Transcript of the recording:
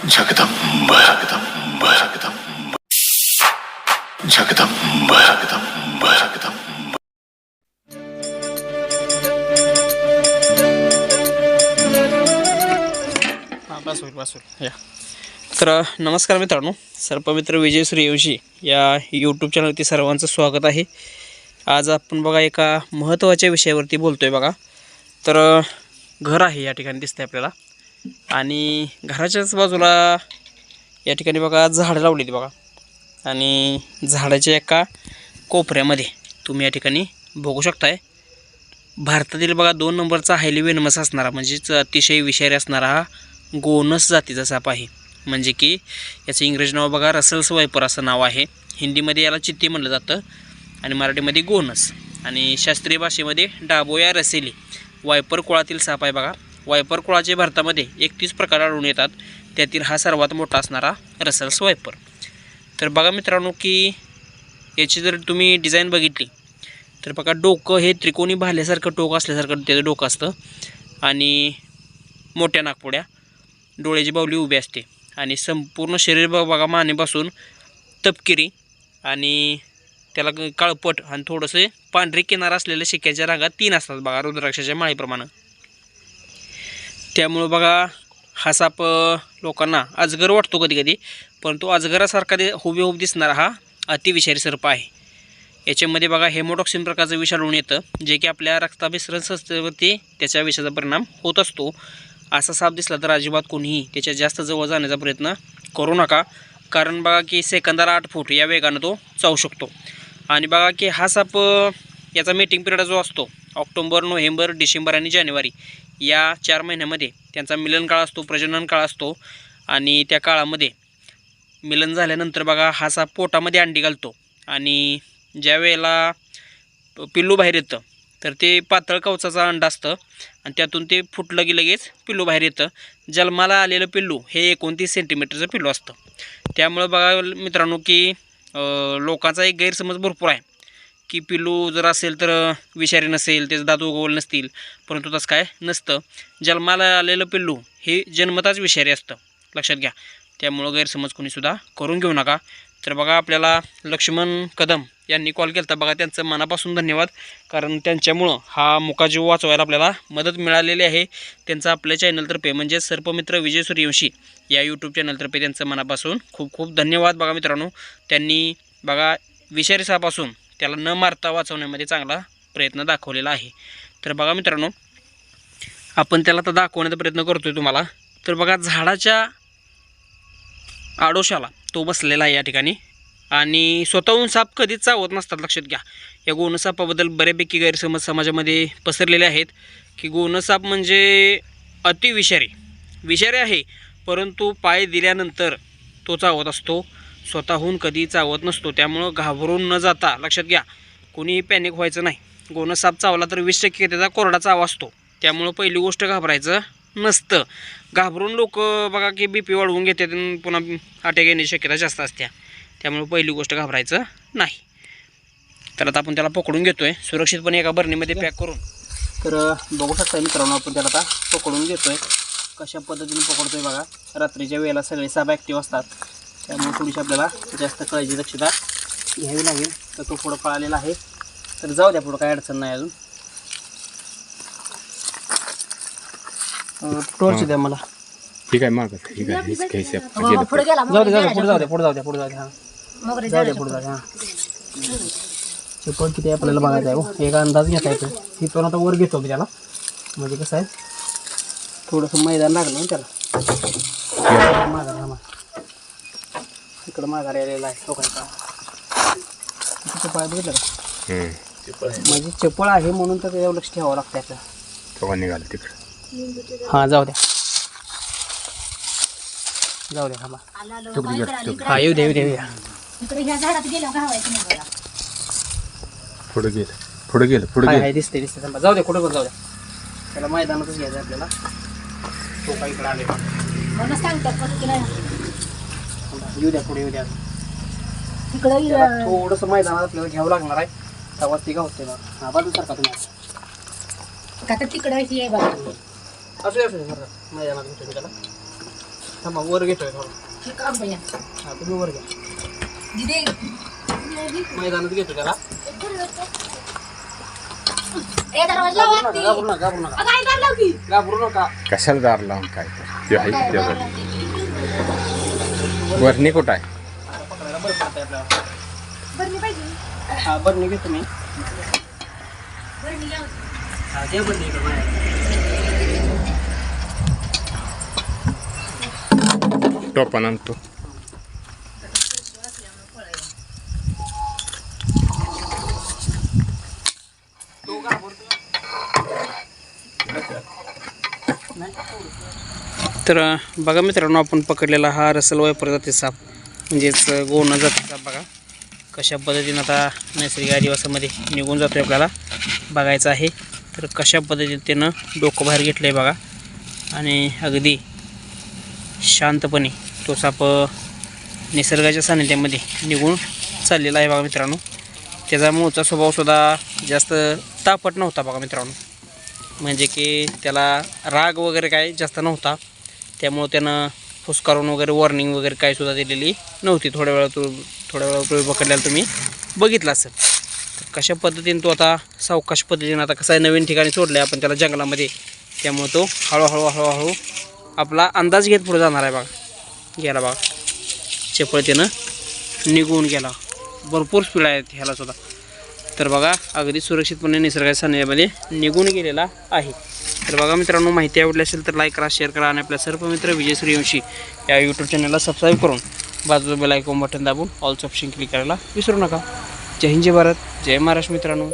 जगदंब जगदंब जगदंब जगदंब जगदंब जगदंब हां बस होईल बस होईल या तर नमस्कार मित्रांनो. सर्पमित्र विजय सूर्यवंशी या यूट्यूब चॅनलवरती सर्वांचं स्वागत आहे. आज आपण बघा एका महत्त्वाच्या विषयावरती बोलतो आहे बघा. तर घर आहे या ठिकाणी दिसतंय आपल्याला. आणि घराच्याच बाजूला या ठिकाणी बघा झाडं लावलेली बघा. आणि झाडाच्या एका कोपऱ्यामध्ये तुम्ही या ठिकाणी बघू शकताय. भारतातील बघा दोन नंबरचा हायली वेनमस असणारा म्हणजेच अतिशय विषारी असणारा हा गोनस जातीचा साप आहे. म्हणजे की याचं इंग्रजी नाव बघा रसल्स वायपर असं नाव आहे. हिंदीमध्ये याला चित्ती म्हणलं जातं आणि मराठीमध्ये गोनस. आणि शास्त्रीय भाषेमध्ये डाबोया रसेली वायपर कुळातील साप आहे बघा. वायपर कुळाचे भारतामध्ये एकतीस प्रकार आढळून येतात. त्यातील हा सर्वात मोठा असणारा रसल्स वायपर तर बघा मित्रांनो की याची जर तुम्ही डिझाईन बघितली तर बघा डोकं हे त्रिकोणी भाल्यासारखं टोक असल्यासारखं त्याचं डोकं असतं. आणि मोठ्या नागपुड्या डोळ्याची बावली उभी असते. आणि संपूर्ण शरीर बघा मानेपासून तपकिरी आणि त्याला क- काळपट आणि थोडंसं पांढरी किनार असलेल्या शिक्याच्या रागात तीन असतात बघा रुद्राक्षाच्या माळेप्रमाणे. त्यामुळं बघा हा साप लोकांना अजगर वाटतो कधी कधी परंतु अजगरासारखा दे हुबेहूब दिसणारा हा अतिविषारी सर्प आहे. याच्यामध्ये बघा हेमोटॉक्सिन प्रकारचं विष येतं जे की आपल्या रक्ताभिसरण संस्थेवरती त्याच्या विषाचा परिणाम होत असतो. असा साप दिसला तर अजिबात कोणीही त्याच्या जास्त जवळ जाण्याचा प्रयत्न करू नका. कारण बघा की सेकंदाला आठ फूट या वेगानं तो चावू शकतो. आणि बघा की हा साप याचा मीटिंग पिरियड जो असतो ऑक्टोबर नोव्हेंबर डिसेंबर आणि जानेवारी या चार महिन्यामध्ये त्यांचा मिलन काळ असतो प्रजनन काळ असतो आणि त्या काळामध्ये मिलन झाल्यानंतर बघा हा साप पोटामध्ये अंडी घालतो. आणि ज्या वेळेला पिल्लू बाहेर येतं तर ते पातळ कवचाचा अंडा असतं आणि त्यातून ते फुटलं की लगेच पिल्लू बाहेर येतं. जन्माला आलेलं पिल्लू हे एकोणतीस सेंटीमीटरचं पिल्लू असतं. त्यामुळं बघा मित्रांनो की लोकांचा एक गैरसमज भरपूर आहे. की पिल्लू जर असेल तर विषारी नसेल त्याचं दात उगवले नसतील परंतु तसं काय नसतं. जन्माला आलेलं पिल्लू हे जन्मताच विषारी असतं. लक्षात घ्या. त्यामुळं गैरसमज कोणीसुद्धा करून घेऊ नका. तर बघा आपल्याला लक्ष्मण कदम यांनी कॉल केला बघा त्यांचं मनापासून धन्यवाद. कारण त्यांच्यामुळं हा मुकाजीव वाचवायला आपल्याला मदत मिळालेली आहे. त्यांचं आपल्या चॅनलतर्फे म्हणजे सर्पमित्र विजय सूर्यवंशी या यूट्यूब चॅनलतर्फे त्यांचं मनापासून खूप खूप धन्यवाद. बघा मित्रांनो त्यांनी बघा विषारी सापासून त्याला न मारता वाचवण्यामध्ये चांगला प्रयत्न दाखवलेला आहे. तर बघा मित्रांनो आपण त्याला तर दाखवण्याचा प्रयत्न करतोय तुम्हाला. तर बघा झाडाच्या आडोशाला तो बसलेला आहे या ठिकाणी. आणि स्वतःहून साप कधीच चावत नसतात लक्षात घ्या. या गोणसापाबद्दल बऱ्यापैकी गैरसमज समाजामध्ये पसरलेले आहेत की गोणसाप म्हणजे अतिविषारी. विषारी आहे परंतु पाय दिल्यानंतर तो चावत असतो. स्वतःहून कधी चावत नसतो त्यामुळं घाबरून न जाता लक्षात घ्या कोणीही पॅनिक व्हायचं नाही. गोनस साप चावला तर वीस टक्के त्याचा कोरडा चाव असतो. त्यामुळं पहिली गोष्ट घाबरायचं नसतं. घाबरून लोक बघा की बी पी वाढवून घेतात पुन्हा अटॅक येण्याची शक्यता जास्त असते. त्यामुळे पहिली गोष्ट घाबरायचं नाही. तर आता आपण त्याला पकडून घेतोय. सुरक्षितपणे एका बरणीमध्ये पॅक करून. तर बघू शकता मित्रांनो आपण त्याला आता पकडून घेतोय. कशा पद्धतीने पकडतोय बघा. रात्रीच्या वेळेला सगळे साप ॲक्टिव्ह असतात. त्यामुळे थोडीशी आपल्याला जास्त काळजी दक्षता घ्यावी लागेल. तर तो पुढं पळालेला आहे. तर जाऊ द्या पुढं काय अडचण नाही अजून. टॉर्च द्या मला. ठीक आहे मागत ठीक आहे हेच घ्यायचं आपण. हो, पुढे गेला जाऊ दे जाऊ दे पुढे जाऊ दे पुढे जाऊ दे पुढे जाऊ दे हां. जाऊ दे पुढे जाऊ दे हां. चिपळ किती आहे आपल्याला बघायचं आहे हो. एक अंदाज घेता येतो. तिथून आता वर घेतो मी त्याला. म्हणजे कसं आहे थोडंसं मैदान लागलं ना त्याला. माघार हा इकडं माघार यायला आहे. लोकांचा तिथं पाय बघितलं का? हम्म. म्हणजे चपळ आहे म्हणून तर त्याच्यावर लक्ष ठेवावं लागतं आपल्याला तेव्हा निघालं तिकडं. हां जाऊ द्या. जाऊ द्या थांबा. काय हा येऊ द्या येऊ द्या येऊ द्या इकडे ह्या झाडात गेलो घावायचं नाही बघा. पुढे गेलं. पुढे गेलं पुढे हाय गेलं. हाय दिसते दिसते थांबा जाऊ दे कुठे पण जाऊ द्या. त्याला मैदानातच घ्यायचं आहे आपल्याला. तो काही इकडे आले सांगतात येऊ द्या पुढे येऊ द्या. तिकडं थोडंसं मैदानात आपल्याला घ्यावं लागणार आहे. तेव्हाच ती गावते बघा हा बाजू सारखा तुम्ही. का तर तिकडं ही आहे बघा. असू दे, असू दे, सारखा. मैदानात घेतो मी त्याला. थांबा वर घेतोय थोडं. हे काम. हा तुम्ही वर घ्या. दिदे. मैदानात घेतो त्याला. ए दरवाजा. घाबरू नका घाबरू नका. अगं, आई दार लाव की. घाबरू नका. कशाला दार लावून काय तर? ते आहे त्यावर वरणी कुठं आहे? पकडायला बरं पडतंय आपल्याला बरं, मी पाहिजे. हा बरं घेतो मी बरं, मी लावते. हा द्या बरं इकडं माझ्या टोपण आणतो. तर बघा मित्रांनो आपण पकडलेला हा रसल वायपर जाते साप. म्हणजेच अ, गोवणं साप बघा. कशा पद्धतीनं आता नैसर्गिक आदिवासामध्ये निघून जातो आपल्याला बघायचं आहे. तर कशा पद्धतीनं त्यानं डोकं बाहेर घेतलं आहे बघा. आणि अगदी शांतपणे तो साप निसर्गाच्या सानिध्यामध्ये निघून चाललेला आहे बघा मित्रांनो. त्याचा मूळचा स्वभावसुद्धा जास्त तापट नव्हता बघा मित्रांनो. म्हणजे की त्याला राग वगैरे काय जास्त नव्हता. त्यामुळं त्यांना फुसकारून वगैरे वॉर्निंग वगैरे काय सुद्धा दिलेली नव्हती. थोड्या वेळा तू थोड्या वेळा पकडल्याला तुम्ही बघितला असेल. तर कशा पद्धतीने तो आता सावकाश पद्धतीने आता कसं आहे नवीन ठिकाणी सोडलं आहे आपण त्याला जंगलामध्ये. त्यामुळं तो हळूहळू हळूहळू आपला अंदाज घेत पुढे जाणार आहे बघा. गेला बघा. चपळतेनं निघून गेला. भरपूर स्पीड आहे ह्याला सुद्धा. तर बघा अगदी सुरक्षितपणे निसर्गाच्या सानिध्यामध्ये निघून गेलेला आहे. तर बघा मित्रांनो माहिती आवडली असेल तर लाईक करा शेअर करा आणि आपल्या सर्व मित्र विजय सूर्यवंशी या यूट्यूब चॅनलला सबस्क्राईब करून बाजूला बेल आयकॉन बटन दाबून ऑल्स ऑप्शन क्लिक करायला विसरू नका. जय हिंद जय भारत जय महाराष्ट्र मित्रांनो.